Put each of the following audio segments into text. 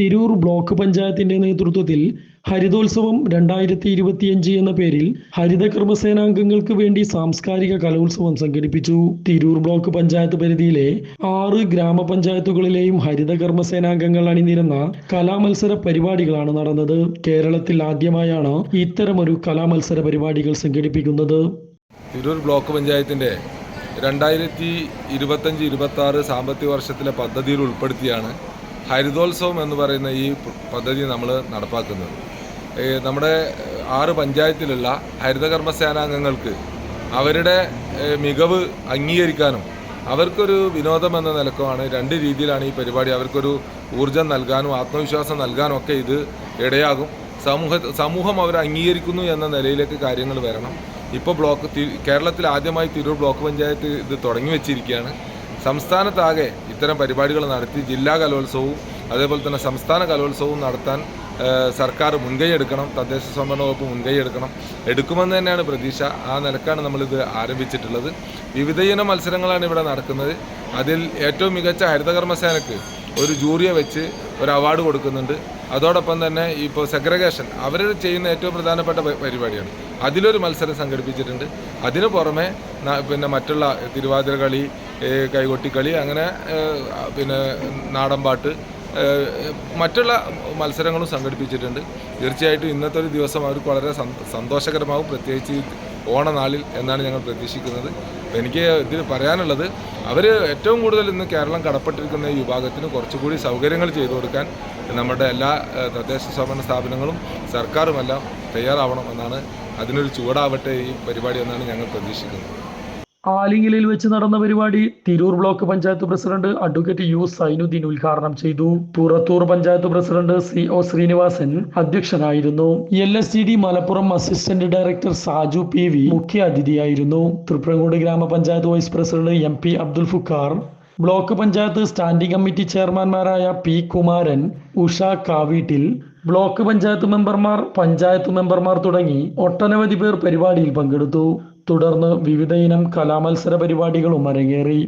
Tirur block പഞ്ചായത്തിന്റെ നേതൃത്വത്തിൽ ഹരിതോത്സവം രണ്ടായിരത്തി ഇരുപത്തിയഞ്ച് എന്ന പേരിൽ ഹരിത കർമ്മസേനാംഗങ്ങൾക്ക് വേണ്ടി സാംസ്കാരിക കലോത്സവം സംഘടിപ്പിച്ചു. തിരൂർ ബ്ലോക്ക് പഞ്ചായത്ത് പരിധിയിലെ ആറ് ഗ്രാമപഞ്ചായത്തുകളിലെയും ഹരിത കർമ്മസേനാംഗങ്ങൾ അണിനിരുന്ന കലാമത്സര പരിപാടികളാണ് നടന്നത്. കേരളത്തിൽ ആദ്യമായാണ് ഇത്തരമൊരു കലാമത്സര പരിപാടികൾ സംഘടിപ്പിക്കുന്നത്. തിരൂർ ബ്ലോക്ക് പഞ്ചായത്തിന്റെ രണ്ടായിരത്തി ഇരുപത്തഞ്ച് ഇരുപത്തി ആറ് സാമ്പത്തിക വർഷത്തിലെ പദ്ധതിയിൽ ഉൾപ്പെടുത്തിയാണ് ഹരിതോത്സവം എന്ന് പറയുന്ന ഈ പദ്ധതി നമ്മൾ നടപ്പാക്കുന്നത്. നമ്മുടെ ആറ് പഞ്ചായത്തിലുള്ള ഹരിതകർമ്മ സേനാംഗങ്ങൾക്ക് അവരുടെ മികവ് അംഗീകരിക്കാനും അവർക്കൊരു വിനോദം എന്ന നിലക്കുമാണ് രണ്ട് രീതിയിലാണ് ഈ പരിപാടി. അവർക്കൊരു ഊർജം നൽകാനും ആത്മവിശ്വാസം നൽകാനും ഒക്കെ ഇത് ഇടയാകും. സമൂഹ സമൂഹം അവർ അംഗീകരിക്കുന്നു എന്ന നിലയിലേക്ക് കാര്യങ്ങൾ വരണം. ഇപ്പോൾ ബ്ലോക്ക് കേരളത്തിൽ ആദ്യമായി തിരൂർ ബ്ലോക്ക് പഞ്ചായത്ത് ഇത് തുടങ്ങി വെച്ചിരിക്കുകയാണ്. സംസ്ഥാനത്താകെ ഇത്തരം പരിപാടികൾ നടത്തി ജില്ലാ കലോത്സവവും അതേപോലെ തന്നെ സംസ്ഥാന കലോത്സവവും നടത്താൻ സർക്കാർ മുൻകൈ എടുക്കണം തദ്ദേശ സ്വയംഭരണ വകുപ്പ് മുൻകൈ എടുക്കണം. എടുക്കുമെന്ന് തന്നെയാണ് പ്രതീക്ഷ. ആ നിലക്കാണ് നമ്മളിത് ആരംഭിച്ചിട്ടുള്ളത്. വിവിധയിന മത്സരങ്ങളാണ് ഇവിടെ നടക്കുന്നത്. അതിൽ ഏറ്റവും മികച്ച ഹരിതകർമ്മസേനക്ക് ഒരു ജൂറിയെ വെച്ച് ഒരു അവാർഡ് കൊടുക്കുന്നുണ്ട്. അതോടൊപ്പം തന്നെ ഇപ്പോൾ സെഗ്രഗേഷൻ അവർ ചെയ്യുന്ന ഏറ്റവും പ്രധാനപ്പെട്ട പരിപാടിയാണ്. അതിലൊരു മത്സരം സംഘടിപ്പിച്ചിട്ടുണ്ട്. അതിനു പുറമെ പിന്നെ മറ്റുള്ള തിരുവാതിര കളി കൈകൊട്ടിക്കളി അങ്ങനെ പിന്നെ നാടൻപാട്ട് മറ്റുള്ള മത്സരങ്ങളും സംഘടിപ്പിച്ചിട്ടുണ്ട്. തീർച്ചയായിട്ടും ഇന്നത്തെ ഒരു ദിവസം അവർക്ക് വളരെ സന്തോഷകരമാകും പ്രത്യേകിച്ച് ഓണനാളിൽ എന്നാണ് ഞങ്ങൾ പ്രതീക്ഷിക്കുന്നത്. എനിക്ക് ഇതിൽ പറയാനുള്ളത് അവർ ഏറ്റവും കൂടുതൽ ഇന്ന് കേരളം കടപ്പെട്ടിരിക്കുന്ന ഈ വിഭാഗത്തിന് കുറച്ചുകൂടി സൗകര്യങ്ങൾ ചെയ്തു കൊടുക്കാൻ നമ്മുടെ എല്ലാ തദ്ദേശ സ്വയംഭരണ സ്ഥാപനങ്ങളും സർക്കാരുമെല്ലാം തയ്യാറാവണം എന്നാണ് അതിനൊരു ചുവടാവട്ടെ ഈ പരിപാടി എന്നാണ് ഞങ്ങൾ പ്രതീക്ഷിക്കുന്നത്. ആലിങ്ങലിൽ വെച്ച് നടന്ന പരിപാടി Tirur block panchayat president advocate U Zainuddin ഉദ്ഘാടനം ചെയ്തു. Purathur panchayat president C O Srinivasan അധ്യക്ഷനായിരുന്നു. L S G D Malappuram assistant director Saju P V മുഖ്യ അതിഥിയായിരുന്നു. തൃപ്രങ്ങോട് ഗ്രാമപഞ്ചായത്ത് vice president M P Abdul Fukkar block panchayat standing committee ചെയർമാൻമാരായ P Kumaran Usha Kaveettil block panchayat മെമ്പർമാർ പഞ്ചായത്ത് മെമ്പർമാർ തുടങ്ങി ഒട്ടനവധി പേർ പരിപാടിയിൽ പങ്കെടുത്തു. തുടർന്ന് വിവിധയിനം കലാമത്സര പരിപാടികളും അരങ്ങേറി.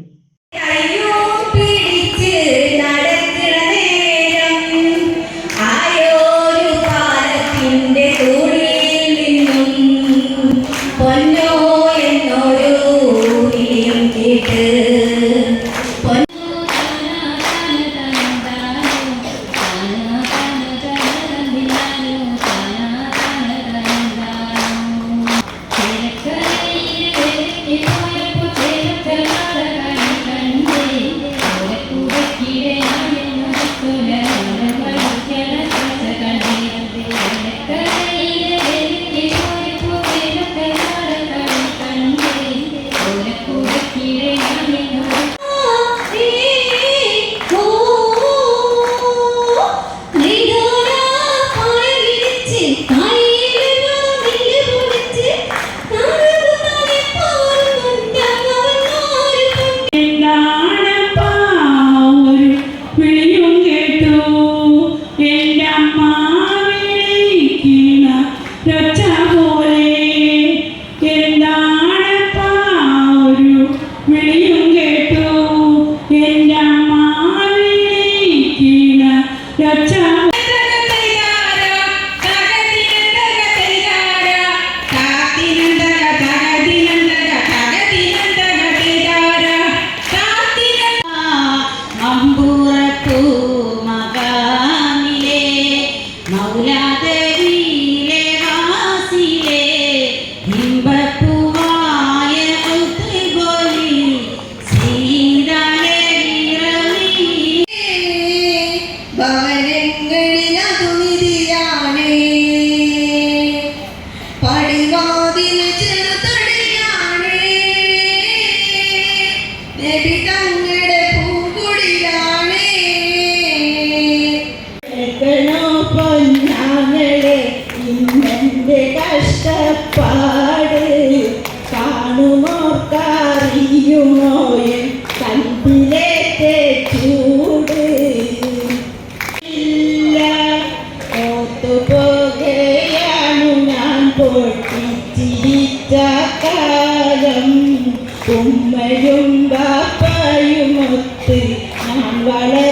എൻ കൽപ്പിലെ ചൂട്. ഇല്ല ഓത്തുപോകയാണു ഞാൻ പൊട്ടിച്ചിരിച്ച കാലം. ഉമ്മയും ബാപ്പയുമൊത്ത് ഞാൻ വളർന്ന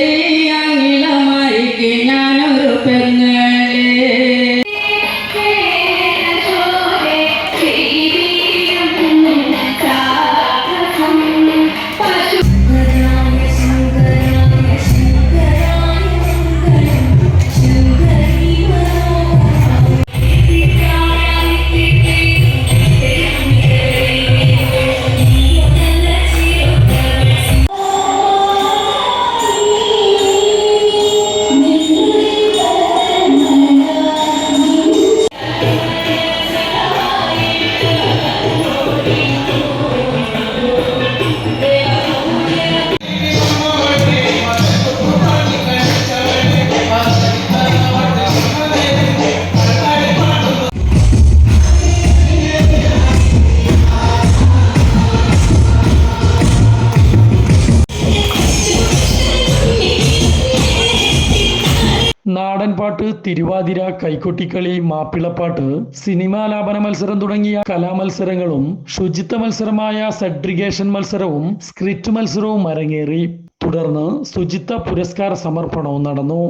Ele നാടൻപാട്ട് തിരുവാതിര കൈക്കൊട്ടിക്കളി മാപ്പിളപ്പാട്ട് സിനിമാലാപന മത്സരം തുടങ്ങിയ കലാമത്സരങ്ങളും ശുചിത്വ മത്സരമായ സെഡ്രിഗേഷൻ മത്സരവും സ്ക്രിപ്റ്റ് മത്സരവും അരങ്ങേറി. തുടർന്ന് ശുചിത്വ പുരസ്കാര സമർപ്പണവും നടന്നു.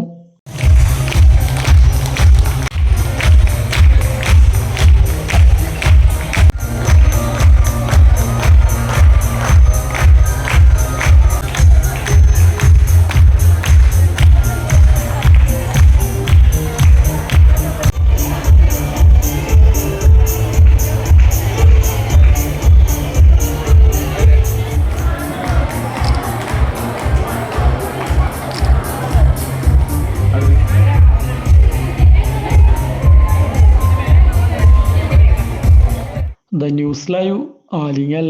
News live Alingal